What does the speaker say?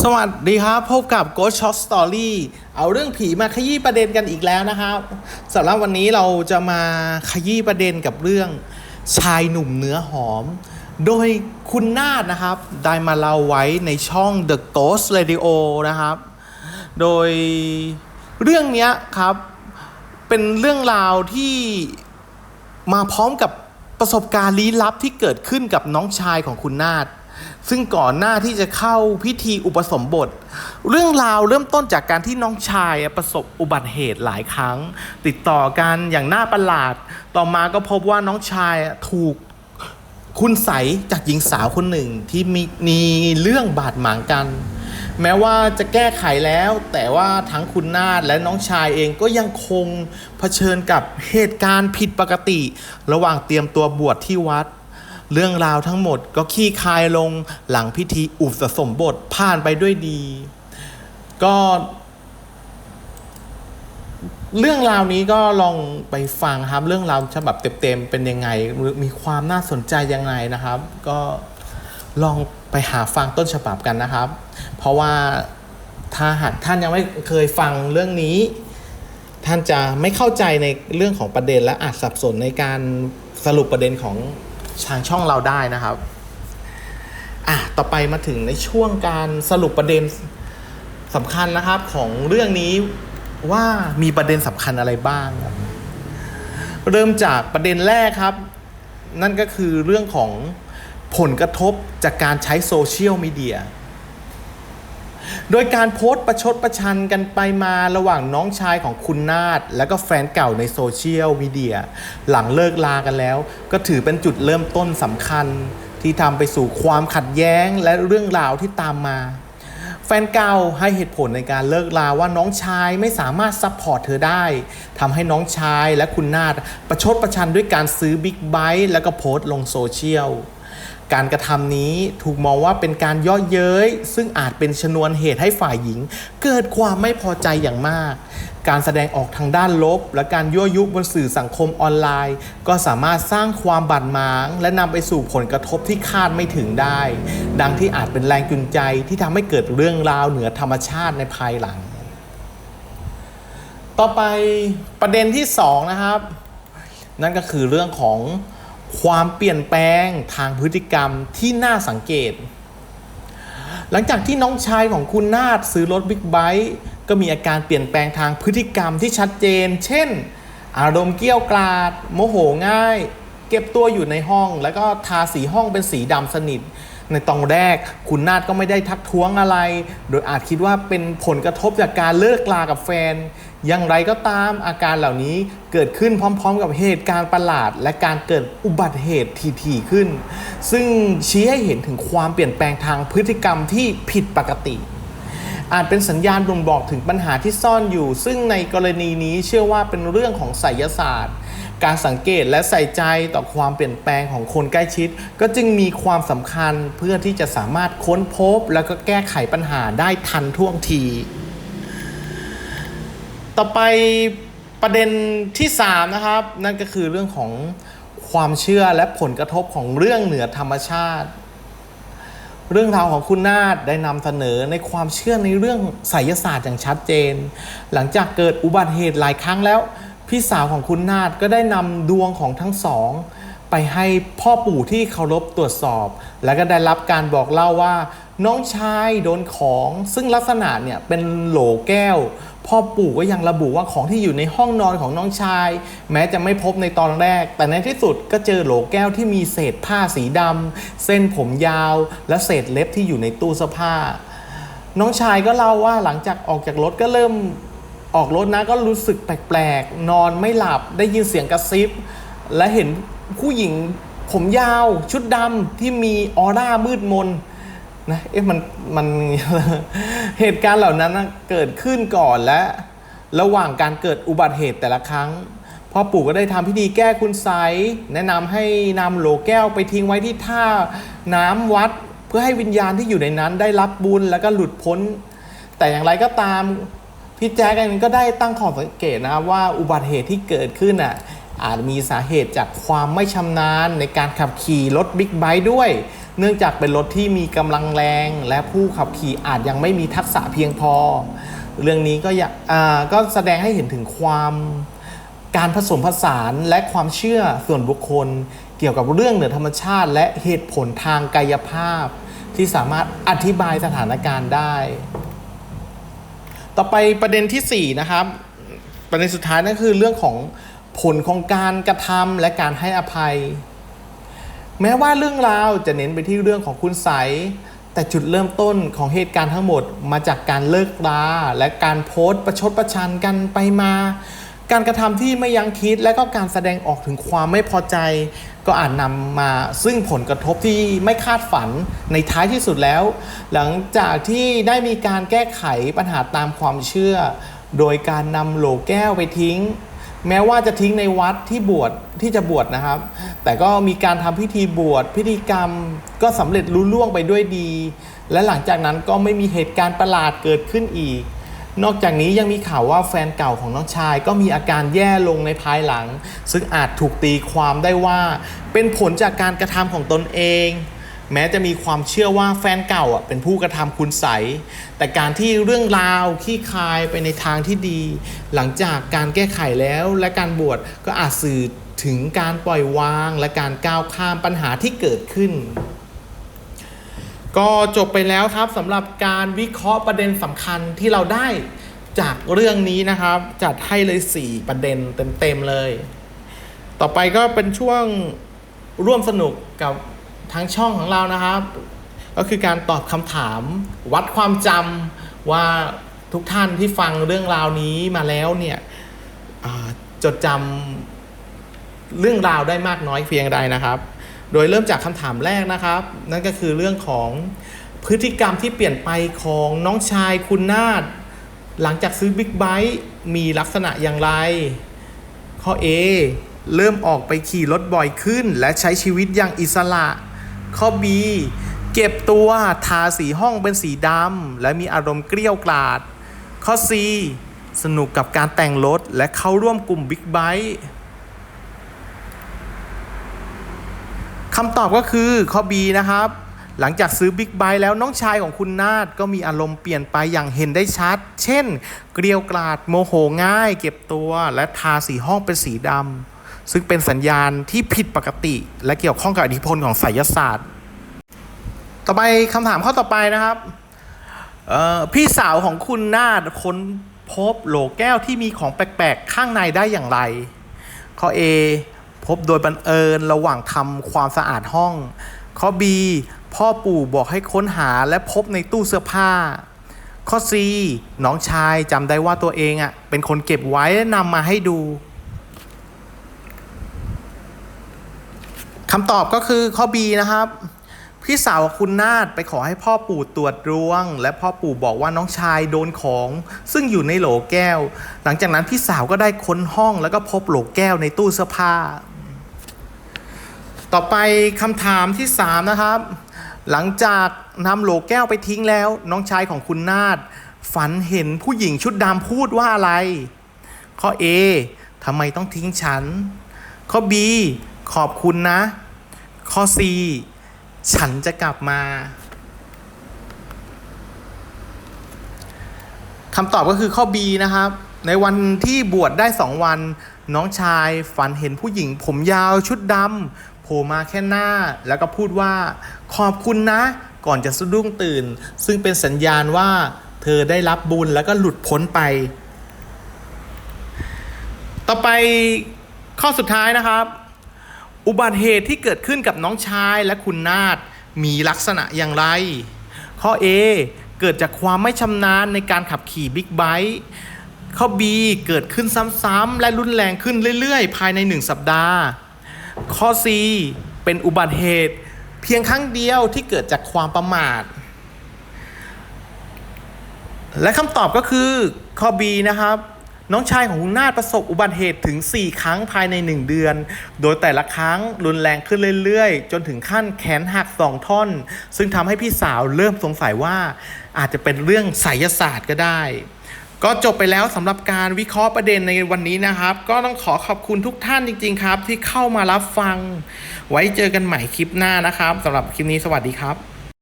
สวัสดีครับ พบกับ Ghost Shot Story เอาเรื่องผีมาขยี้ประเด็นกันอีกแล้วนะครับสำหรับวันนี้เราจะมาขยี้ประเด็นกับเรื่องชายหนุ่มเนื้อหอม โดยคุณนาดนะครับ ได้มาเล่าไว้ในช่อง The Ghost Radio นะครับ โดยเรื่องนี้ครับ เป็นเรื่องราวที่มาพร้อมกับประสบการณ์ลี้ลับที่เกิดขึ้นกับน้องชายของคุณนาฏ ซึ่งก่อนหน้าที่จะเข้าพิธีอุปสมบท เรื่องราวเริ่มต้นจากการที่น้องชายประสบอุบัติเหตุหลายครั้ง ติดต่อกันอย่างน่าประหลาด ต่อมาก็พบว่าน้องชายถูกคุณใสจากหญิงสาวคนหนึ่งที่มีมีเรื่องบาดหมางกัน แม้ว่าจะแก้ไขแล้ว แต่ว่าทั้งคุณนาฏและน้องชายเองก็ยังคงเผชิญกับเหตุการณ์ผิดปกติ ระหว่างเตรียมตัวบวชที่วัด เรื่องราวทั้งหมดก็ขี้คายลงหลังพิธีอุปสมบทผ่านไปด้วยดี ก็ เรื่องราวนี้ก็ลองไปฟังครับเรื่องราวฉบับเต็มๆเป็นยังไงมีความน่าสนใจยังไงนะครับ ก็ลองไปหาฟังต้นฉบับกันนะครับ เพราะว่าถ้าหากท่านยังไม่เคยฟังเรื่องนี้ ท่านจะไม่เข้าใจในเรื่องของประเด็นและอาจสับสนในการสรุปประเด็นของ ทางช่องเราได้นะครับ อะต่อไปมาถึงในช่วงการสรุปประเด็นสำคัญนะครับของเรื่องนี้ว่ามีประเด็นสำคัญอะไรบ้าง เริ่มจากประเด็นแรกครับ นั่นก็คือเรื่องของผลกระทบจากการใช้โซเชียลมีเดีย โดยการโพสต์ประชดประชันกันไปมาระหว่างน้องชายของคุณนาฏและก็แฟนเก่าในโซเชียลมีเดียหลังเลิกลากันแล้ว ก็ถือเป็นจุดเริ่มต้นสำคัญ ที่ทำไปสู่ความขัดแย้งและเรื่องราวที่ตามมา แฟนเก่าให้เหตุผลในการเลิกลาว่าน้องชายไม่สามารถซัพพอร์ตเธอได้ทำให้น้องชายและคุณนาฏประชดประชันด้วยการซื้อบิ๊กไบค์แล้วก็โพสต์ลงโซเชียล การกระทำนี้ถูกมองว่าเป็นการย่อเย้ย ซึ่งอาจเป็นชนวนเหตุให้ฝ่ายหญิง เกิดความไม่พอใจอย่างมาก การแสดงออกทางด้านลบ และการยั่วยุบนสื่อสังคมออนไลน์ ก็สามารถสร้างความบาดหมาง และนำไปสู่ผลกระทบที่คาดไม่ถึงได้ ดังที่อาจเป็นแรงจูงใจที่ทำให้เกิดเรื่องราวเหนือธรรมชาติในภายหลัง ต่อไปประเด็นที่สองนะครับ นั่นก็คือเรื่องของ ความเปลี่ยนแปลงทางพฤติกรรมที่น่าสังเกต หลังจากที่น้องชายของคุณนาฏซื้อรถบิ๊กไบค์ก็มีอาการเปลี่ยนแปลงทางพฤติกรรมที่ชัดเจน เช่น อารมณ์เกี้ยวกราด โมโหง่าย เก็บตัวอยู่ในห้อง แล้วก็ทาสีห้องเป็นสีดำสนิท ในตอนแรกคุณนาฏก็ไม่ได้ทักท้วงอะไร โดยอาจคิดว่าเป็นผลกระทบจากการเลิกลากับแฟน อย่างไรก็ตามอาการเหล่านี้เกิดขึ้นพร้อม ๆ กับเหตุการณ์ประหลาด และการเกิดอุบัติเหตุถี่ๆขึ้น ซึ่งชี้ให้เห็นถึงความเปลี่ยนแปลงทางพฤติกรรมที่ผิดปกติอาจเป็นสัญญาณบ่งบอกถึงปัญหาที่ซ่อนอยู่ ซึ่งในกรณีนี้เชื่อว่าเป็นเรื่องของไสยศาสตร์ การสังเกตและใส่ใจต่อความเปลี่ยนแปลงของคนใกล้ชิด ก็จึงมีความสำคัญเพื่อที่จะสามารถค้นพบ แล้วก็แก้ไขปัญหาได้ทันท่วงที ต่อไปประเด็นที่ 3 นะครับ นั่นก็คือเรื่องของความเชื่อและผลกระทบของเรื่องเหนือธรรมชาติ เรื่องราวของคุณนาฏได้นำเสนอในความเชื่อในเรื่องไสยศาสตร์อย่างชัดเจน หลังจากเกิดอุบัติเหตุหลายครั้งแล้ว พี่สาวของคุณนาฏก็ได้นำดวงของทั้งสอง ไปให้พ่อปู่ที่เคารพตรวจสอบ แล้วก็ได้รับการบอกเล่าว่า น้องชายโดนของ ซึ่งลักษณะเนี่ยเป็นโหลแก้ว พ่อปู่ก็ยังระบุว่าของที่อยู่ในห้องนอนของน้องชาย แม้จะไม่พบในตอนแรก แต่ในที่สุดก็เจอโหลแก้วที่มีเศษผ้าสีดำเส้นผมยาว และเศษเล็บที่อยู่ในตู้เสื้อผ้า น้องชายก็เล่าว่าหลังจากออกจากรถก็เริ่ม ออกรถนะก็รู้สึกแปลกๆ นอนไม่หลับได้ยินเสียงกระซิบ และเห็นผู้หญิงผมยาวชุดดำที่มีออร่ามืดมนนะเอ๊ะมันมันเหตุการณ์เหล่านั้นเกิดขึ้นก่อนและระหว่างการเกิดอุบัติเหตุแต่ละครั้งพ่อปู่ก็ได้ทำพิธีแก้คุณไสแนะนำให้นำโหลแก้วไปทิ้งไว้ที่ท่าน้ำวัด เพื่อให้วิญญาณที่อยู่ในนั้นได้รับบุญแล้วก็หลุดพ้น แต่อย่างไรก็ตาม พี่แจ๊กเองก็ได้ตั้งข้อสังเกตนะครับว่าอุบัติเหตุที่เกิดขึ้นอะอาจมีสาเหตุจากความไม่ชำนาญในการขับขี่รถบิ๊กไบค์ด้วย เนื่องจากเป็นรถที่มีกำลังแรง และผู้ขับขี่อาจยังไม่มีทักษะเพียงพอ เรื่องนี้ก็อยากอ่าก็แสดงให้เห็นถึงความการผสมผสานและความเชื่อส่วนบุคคล เกี่ยวกับเรื่องเหนือธรรมชาติ และเหตุผลทางกายภาพ ที่สามารถอธิบายสถานการณ์ได้ ต่อไปประเด็นที่ 4 นะครับ ประเด็นสุดท้ายนั่นคือเรื่องของผลของการกระทำและการให้อภัย แม้ว่าเรื่องราวจะเน้นไปที่เรื่องของคุณใสแต่จุดเริ่มต้นของเหตุการณ์ทั้งหมดมาจากการเลิกราและการโพสต์ประชดประชันกันไปมา การกระทำที่ไม่ยั้งคิดและก็การแสดงออกถึงความไม่พอใจ ก็อาจนำมาซึ่งผลกระทบที่ไม่คาดฝันในท้ายที่สุดแล้ว หลังจากที่ได้มีการแก้ไขปัญหาตามความเชื่อ โดยการนำโหลแก้วไปทิ้ง แม้ว่าจะทิ้งในวัดที่บวชที่จะบวชนะครับ แต่ก็มีการทำพิธีบวชพิธีกรรมก็สำเร็จลุล่วงไปด้วยดี และหลังจากนั้นก็ไม่มีเหตุการณ์ประหลาดเกิดขึ้นอีก นอกจากนี้ยังมีข่าวว่าแฟนเก่าของน้องชายก็มีอาการแย่ลงในภายหลัง ซึ่งอาจถูกตีความได้ว่า เป็นผลจากการกระทำของตนเองแม้จะมีความเชื่อว่าแฟนเก่าอะเป็นผู้กระทำคุณใส แต่การที่เรื่องราวขี้คายไปในทางที่ดี หลังจากการแก้ไขแล้วและการบวชก็อาจสื่อถึงการปล่อยวาง และการก้าวข้ามปัญหาที่เกิดขึ้น ก็จบไปแล้วครับสำหรับการวิเคราะห์ประเด็นสำคัญที่เราได้จากเรื่องนี้นะครับ จัดให้เลย 4 ประเด็นเต็มๆเลย ต่อไปก็เป็นช่วงร่วมสนุกกับทางช่องของเรานะครับ ก็คือการตอบคำถามวัดความจำว่าทุกท่านที่ฟังเรื่องราวนี้มาแล้วเนี่ยจดจำเรื่องราวได้มากน้อยเพียงใดนะครับ โดยเริ่มจากคำถามแรกนะครับ นั่นก็คือเรื่องของพฤติกรรมที่เปลี่ยนไปของน้องชายคุณนาฏหลังจากซื้อบิ๊กไบค์มีลักษณะอย่างไร ข้อ A เริ่มออกไปขี่รถบ่อยขึ้น และใช้ชีวิตอย่างอิสระ ข้อ B เก็บตัวทาสีห้องเป็นสีดำและมีอารมณ์เกลี้ยวกล่อดข้อ C สนุกกับการแต่งรถและเข้าร่วมกลุ่มบิ๊กไบค์ คำตอบก็คือข้อ B นะครับ หลังจากซื้อบิ๊กไบค์แล้วน้องชายของคุณนาฏก็มีอารมณ์เปลี่ยนไปอย่างเห็นได้ชัด เช่น เกลียวกราดโมโหง่าย เก็บตัว และทาสีห้องเป็นสีดำซึ่งเป็นสัญญาณที่ผิดปกติ และเกี่ยวข้องกับอิทธิพลของไสยศาสตร์ ต่อไปคำถามข้อต่อไปนะครับพี่สาวของคุณนาฏค้นพบโหลแก้วที่มีของแปลกๆ ข้างในได้อย่างไร ข้อ A พบโดยบังเอิญระหว่างทำความสะอาดห้อง ข้อ B พ่อปู่บอกให้ค้นหาและพบในตู้เสื้อผ้า ข้อ C น้องชายจำได้ว่าตัวเองอะเป็นคนเก็บไว้และนำมาให้ดูคำตอบก็คือข้อ B นะครับ พี่สาวคุณนาฏไปขอให้พ่อปู่ตรวจดวง และพ่อปู่บอกว่าน้องชายโดนของ ซึ่งอยู่ในโหลแก้ว หลังจากนั้นพี่สาวก็ได้ค้นห้องแล้วก็พบโหลแก้วในตู้เสื้อผ้า ต่อไปคำถามที่ 3 นะครับ หลังจากนำโหลแก้วไปทิ้งแล้ว น้องชายของคุณนาฏฝันเห็นผู้หญิงชุดดำพูดว่าอะไร ข้อ A ทำไมต้องทิ้งฉัน ข้อ B ขอบคุณนะ ข้อ C ฉันจะกลับมาคำตอบก็คือข้อ B นะครับ ในวันที่บวชได้ 2 วัน น้องชายฝันเห็นผู้หญิงผมยาวชุดดำ มาแค่หน้า แล้วก็พูดว่า ขอบคุณนะ ก่อนจะสะดุ้งตื่น ซึ่งเป็นสัญญาณว่า เธอได้รับบุญแล้วก็หลุดพ้นไป ต่อไปข้อสุดท้ายนะครับ อุบัติเหตุที่เกิดขึ้นกับน้องชายและคุณนาฏมีลักษณะอย่างไร ข้อ A เกิดจากความไม่ชำนาญในการขับขี่บิ๊กไบค์ข้อ B เกิดขึ้นซ้ำๆและรุนแรงขึ้นเรื่อยๆ ภายใน 1 สัปดาห์ ข้อ C เป็นอุบัติเหตุ เพียงครั้งเดียวที่เกิดจากความประมาท และคำตอบก็คือข้อ B นะครับ น้องชายของคุณนาฏประสบอุบัติเหตุถึง 4 ครั้งภายใน 1 เดือน โดยแต่ละครั้งรุนแรงขึ้นเรื่อยๆ จนถึงขั้นแขนหักสองท่อน ซึ่งทำให้พี่สาวเริ่มสงสัยว่าอาจจะเป็นเรื่องไสยศาสตร์ก็ได้ ก็จบไปแล้วสำหรับการวิเคราะห์ประเด็นในวันนี้นะครับ ก็ต้องขอขอบคุณทุกท่านจริง ๆ ครับ ที่เข้ามารับฟัง ไว้เจอกันใหม่คลิปหน้านะครับสำหรับคลิปนี้สวัสดีครับ